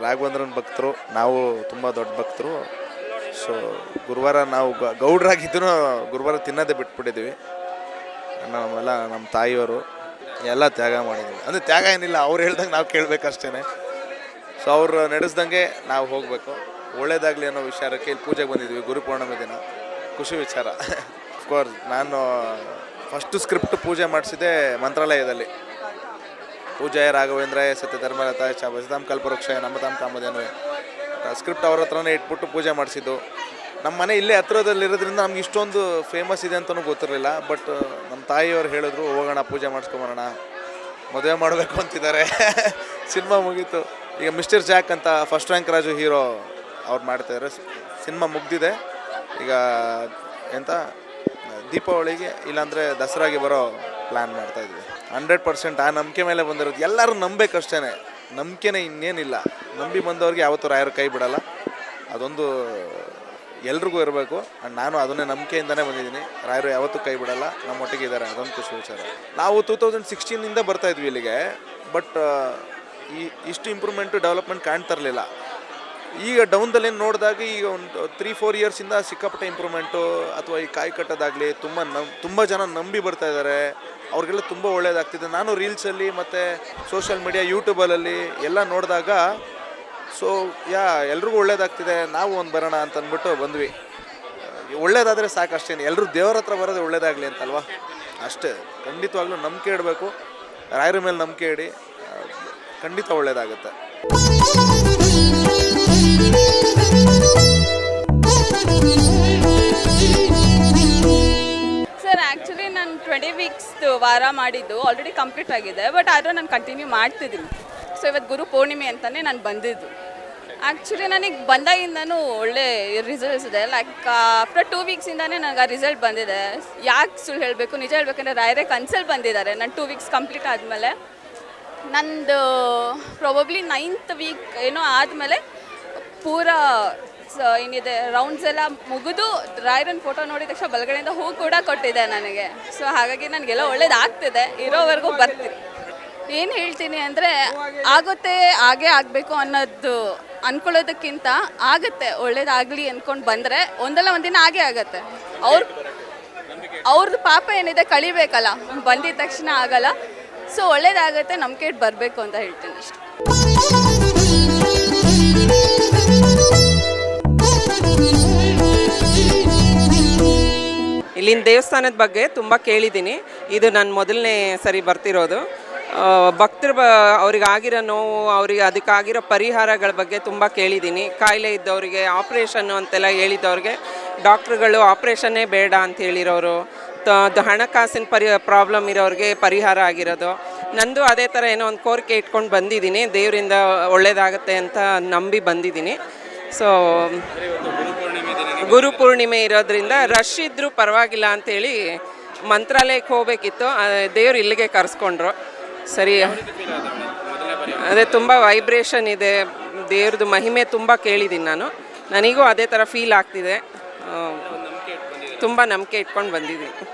ರಾಘವೇಂದ್ರನ ಭಕ್ತರು, ನಾವು ತುಂಬ ದೊಡ್ಡ ಭಕ್ತರು. ಸೊ ಗುರುವಾರ ನಾವು ಗ- ಗುರುವಾರ ತಿನ್ನೋದೇ ಬಿಟ್ಬಿಟ್ಟಿದ್ದೀವಿ. ನಮ್ಮೆಲ್ಲ ನಮ್ಮ ತಾಯಿಯವರು ಎಲ್ಲ ತ್ಯಾಗ ಮಾಡಿದ್ದೀವಿ. ಅಂದರೆ ತ್ಯಾಗ ಏನಿಲ್ಲ, ಅವ್ರು ಹೇಳ್ದಂಗೆ ನಾವು ಕೇಳಬೇಕಷ್ಟೇ ಸೊ ಅವ್ರು ನಡೆಸ್ದಂಗೆ ನಾವು ಹೋಗಬೇಕು. ಒಳ್ಳೇದಾಗಲಿ ಅನ್ನೋ ವಿಚಾರಕ್ಕೆ ಇಲ್ಲಿ ಪೂಜೆಗೆ ಬಂದಿದ್ವಿ ಗುರು ಪೌರ್ಣಮಿ ದಿನ. ಖುಷಿ ವಿಚಾರ. ಅಫ್ಕೋರ್ಸ್ ನಾನು ಫಸ್ಟು ಸ್ಕ್ರಿಪ್ಟ್ ಪೂಜೆ ಮಾಡಿಸಿದೆ ಮಂತ್ರಾಲಯದಲ್ಲಿ. ಪೂಜಾಯ ರಾಘವೇಂದ್ರಾಯ ಸತ್ಯ ಧರ್ಮರತಾಯ ಚ ಬಸದಾಮ್ ಕಲ್ಪವೃಕ್ಷ ನಮ್ಮತಾಮ್ ಕಾಮಧೇನುವೆ ಸ್ಕ್ರಿಪ್ಟ್ ಅವ್ರ ಹತ್ರನೇ ಇಟ್ಬಿಟ್ಟು ಪೂಜೆ ಮಾಡಿಸಿದ್ದು. ನಮ್ಮ ಮನೆ ಇಲ್ಲೇ ಹತ್ರದಲ್ಲಿರೋದ್ರಿಂದ ನಮ್ಗೆ ಇಷ್ಟೊಂದು ಫೇಮಸ್ ಇದೆ ಅಂತಲೂ ಗೊತ್ತಿರಲಿಲ್ಲ ಬಟ್ ನಮ್ಮ ತಾಯಿಯವರು ಹೇಳಿದ್ರು, ಹೋಗೋಣ, ಪೂಜೆ ಮಾಡಿಸ್ಕೊಂಬರೋಣ ಮದುವೆ ಮಾಡಬೇಕು ಅಂತಿದ್ದಾರೆ. ಸಿನಿಮಾ ಮುಗೀತು. ಈಗ ಮಿಸ್ಟರ್ ಜಾಕ್ ಅಂತ ಫಸ್ಟ್ ರ್ಯಾಂಕ್ ರಾಜು ಹೀರೋ ಅವ್ರು ಮಾಡ್ತಾಯಿದ್ದಾರೆ ಸಿನಿಮಾ ಮುಗ್ದಿದೆ. ಈಗ ಎಂತ, ದೀಪಾವಳಿಗೆ ಇಲ್ಲಾಂದರೆ ದಸರಾಗೆ ಬರೋ ಪ್ಲ್ಯಾನ್ ಮಾಡ್ತಾ ಇದ್ವಿ. ಹಂಡ್ರೆಡ್ ಪರ್ಸೆಂಟ್ ಆ ನಂಬಿಕೆ ಮೇಲೆ ಬಂದಿರೋದು. ಎಲ್ಲರೂ ನಂಬೇಕಷ್ಟೇ ನಂಬಿಕೆನೇ ಇನ್ನೇನಿಲ್ಲ. ನಂಬಿ ಬಂದವ್ರಿಗೆ ಯಾವತ್ತೂ ರಾಯರು ಕೈ ಬಿಡಲ್ಲ. ಅದೊಂದು ಎಲ್ರಿಗೂ ಇರಬೇಕು. ಆ್ಯಂಡ್ ನಾನು ಅದನ್ನೇ ನಂಬಿಕೆಯಿಂದನೇ ಬಂದಿದ್ದೀನಿ. ರಾಯರು ಯಾವತ್ತೂ ಕೈ ಬಿಡಲ್ಲ. ನಮ್ಮ ಒಟ್ಟಿಗೆ ಇದ್ದಾರೆ. ಅದೊಂದು ಖುಷಿ ವಿಚಾರ. ನಾವು ಟೂ ತೌಸಂಡ್ ಸಿಕ್ಸ್ಟೀನಿಂದ ಬರ್ತಾಯಿದ್ವಿ ಇಲ್ಲಿಗೆ. ಬಟ್ ಈ, ಇಷ್ಟು ಇಂಪ್ರೂವ್ಮೆಂಟು ಡೆವಲಪ್ಮೆಂಟ್ ಕಾಣ್ತಾ ಇರಲಿಲ್ಲ. ಈಗ ಡೌನ್ದಲ್ಲಿ ನೋಡಿದಾಗ ಈಗ ಒಂದು ತ್ರೀ ಫೋರ್ ಇಯರ್ಸಿಂದ ಸಿಕ್ಕಾಪಟ್ಟೆ ಇಂಪ್ರೂವ್ಮೆಂಟು ಅಥವಾ ಈ ಕಾಯಿ ಕಟ್ಟೋದಾಗಲಿ ತುಂಬ ನಮ್, ತುಂಬ ಜನ ನಂಬಿ ಬರ್ತಾ ಇದ್ದಾರೆ ಅವ್ರಿಗೆಲ್ಲ ತುಂಬ ಒಳ್ಳೇದಾಗ್ತಿದೆ. ನಾನು ರೀಲ್ಸಲ್ಲಿ ಮತ್ತು ಸೋಷಿಯಲ್ ಮೀಡಿಯಾ ಯೂಟ್ಯೂಬಲ್ಲಿ ಎಲ್ಲ ನೋಡಿದಾಗ ಸೊ ಯಾ, ಎಲ್ರಿಗೂ ಒಳ್ಳೇದಾಗ್ತಿದೆ, ನಾವು ಒಂದು ಬರೋಣ ಅಂತ ಅಂದ್ಬಿಟ್ಟು ಬಂದ್ವಿ. ಒಳ್ಳೇದಾದರೆ ಸಾಕಷ್ಟೇನು. ಎಲ್ಲರೂ ದೇವರ ಹತ್ರ ಬರೋದು ಒಳ್ಳೇದಾಗಲಿ ಅಂತಲ್ವಾ? ಅಷ್ಟೇ. ಖಂಡಿತವಾಗ್ಲೂ ನಂಬಿಕೆ ಇಡಬೇಕು. ರಾಯರ ಮೇಲೆ ನಂಬಿಕೆ ಇಡಿ. ಖಂಡಿತ ಒಳ್ಳೇದಾಗುತ್ತೆ. ಟ್ವೆಂಟಿ ವೀಕ್ಸ್ದು ವಾರ ಮಾಡಿದ್ದು ಆಲ್ರೆಡಿ ಕಂಪ್ಲೀಟ್ ಆಗಿದೆ ಬಟ್ ಆದರೂ ನಾನು ಕಂಟಿನ್ಯೂ ಮಾಡ್ತಿದ್ದೀನಿ. ಸೊ ಇವತ್ತು ಗುರು ಪೂರ್ಣಿಮೆ ಅಂತಲೇ ನಾನು ಬಂದಿದ್ದು. ಆ್ಯಕ್ಚುಲಿ ನನಗೆ ಬಂದಾಗಿಂದನೂ ಒಳ್ಳೆ ರಿಸಲ್ಟ್ಸ್ ಇದೆ. ಲೈಕ್ ಆಫ್ಟರ್ ಟೂ ವೀಕ್ಸಿಂದಾನೇ ನನಗೆ ಆ ರಿಸಲ್ಟ್ ಬಂದಿದೆ. ಯಾಕೆ ಸುಳ್ಳು ಹೇಳಬೇಕು? ನಿಜ ಹೇಳ್ಬೇಕಂದ್ರೆ ರಾಯರೇ ಕನ್ಸಲ್ಟ್ ಬಂದಿದ್ದಾರೆ. ನಾನು ಟೂ ವೀಕ್ಸ್ ಕಂಪ್ಲೀಟ್ ಆದಮೇಲೆ. ನಂದು ಪ್ರಾಬಬ್ಲಿ ನೈನ್ತ್ ವೀಕ್ ಏನೋ ಆದಮೇಲೆ ಪೂರ ಏನಿದೆ ರೌಂಡ್ಸ್ ಎಲ್ಲ ಮುಗಿದು ರಾಯರನ್ ಫೋಟೋ ನೋಡಿದ ತಕ್ಷಣ ಬಲಗಡೆಯಿಂದ ಹೂ ಕೂಡ ಕೊಟ್ಟಿದೆ ನನಗೆ. ಸೊ ಹಾಗಾಗಿ ನನಗೆಲ್ಲ ಒಳ್ಳೇದಾಗ್ತಿದೆ ಇರೋವರೆಗೂ ಬರ್ತೀನಿ. ಏನು ಹೇಳ್ತೀನಿ ಅಂದರೆ, ಆಗುತ್ತೆ, ಹಾಗೇ ಆಗಬೇಕು ಅನ್ನೋದು ಅನ್ಕೊಳ್ಳೋದಕ್ಕಿಂತ ಆಗುತ್ತೆ. ಒಳ್ಳೇದಾಗಲಿ ಅಂದ್ಕೊಂಡು ಬಂದರೆ ಒಂದಲ್ಲ ಒಂದಿನ ಹಾಗೇ ಆಗುತ್ತೆ. ಅವ್ರ ಅವ್ರದ್ದು ಪಾಪ ಏನಿದೆ ಕಳಿಬೇಕಲ್ಲ. ಬಂದಿದ ತಕ್ಷಣ ಆಗಲ್ಲ. ಸೊ ಒಳ್ಳೇದಾಗುತ್ತೆ, ನಂಬಿಕೆ ಬರಬೇಕು ಅಂತ ಹೇಳ್ತೀನಿ ಅಷ್ಟೇ. ಇಲ್ಲಿನ ದೇವಸ್ಥಾನದ ಬಗ್ಗೆ ತುಂಬ ಕೇಳಿದ್ದೀನಿ. ಇದು ನಾನು ಮೊದಲನೇ ಸರಿ ಬರ್ತಿರೋದು. ಭಕ್ತರು ಬ ಅವ್ರಿಗೆ ಆಗಿರೋ ನೋವು, ಅವ್ರಿಗೆ ಅದಕ್ಕಾಗಿರೋ ಪರಿಹಾರಗಳ ಬಗ್ಗೆ ತುಂಬ ಕೇಳಿದ್ದೀನಿ. ಕಾಯಿಲೆ ಇದ್ದವರಿಗೆ ಆಪ್ರೇಷನ್ನು ಅಂತೆಲ್ಲ ಹೇಳಿದ್ದವ್ರಿಗೆ ಡಾಕ್ಟ್ರುಗಳು ಆಪ್ರೇಷನ್ನೇ ಬೇಡ ಅಂತ ಹೇಳಿರೋರು. ತ- ಹಣಕಾಸಿನ ಪರಿ, ಪ್ರಾಬ್ಲಮ್ ಇರೋರಿಗೆ ಪರಿಹಾರ ಆಗಿರೋದು. ನಂದು ಅದೇ ಥರ ಏನೋ ಒಂದು ಕೋರಿಕೆ ಇಟ್ಕೊಂಡು ಬಂದಿದ್ದೀನಿ. ದೇವರಿಂದ ಒಳ್ಳೇದಾಗತ್ತೆ ಅಂತ ನಂಬಿ ಬಂದಿದ್ದೀನಿ. ಸೊ ಗುರು ಪೂರ್ಣಿಮೆ ಇರೋದ್ರಿಂದ ರಶ್ ಇದ್ದರೂ ಪರವಾಗಿಲ್ಲ ಅಂತೇಳಿ ಮಂತ್ರಾಲಯಕ್ಕೆ ಹೋಗ್ಬೇಕಿತ್ತು. ದೇವ್ರು ಇಲ್ಲಿಗೆ ಕರೆಸ್ಕೊಂಡ್ರು. ಸರಿ. ಅದೇ ತುಂಬ ವೈಬ್ರೇಷನ್ ಇದೆ. ದೇವ್ರದ್ದು ಮಹಿಮೆ ತುಂಬ ಕೇಳಿದ್ದೀನಿ ನಾನು. ನನಗೂ ಅದೇ ಥರ ಫೀಲ್ ಆಗ್ತಿದೆ. ತುಂಬ ನಂಬಿಕೆ ಇಟ್ಕೊಂಡು ಬಂದಿದ್ದೀನಿ.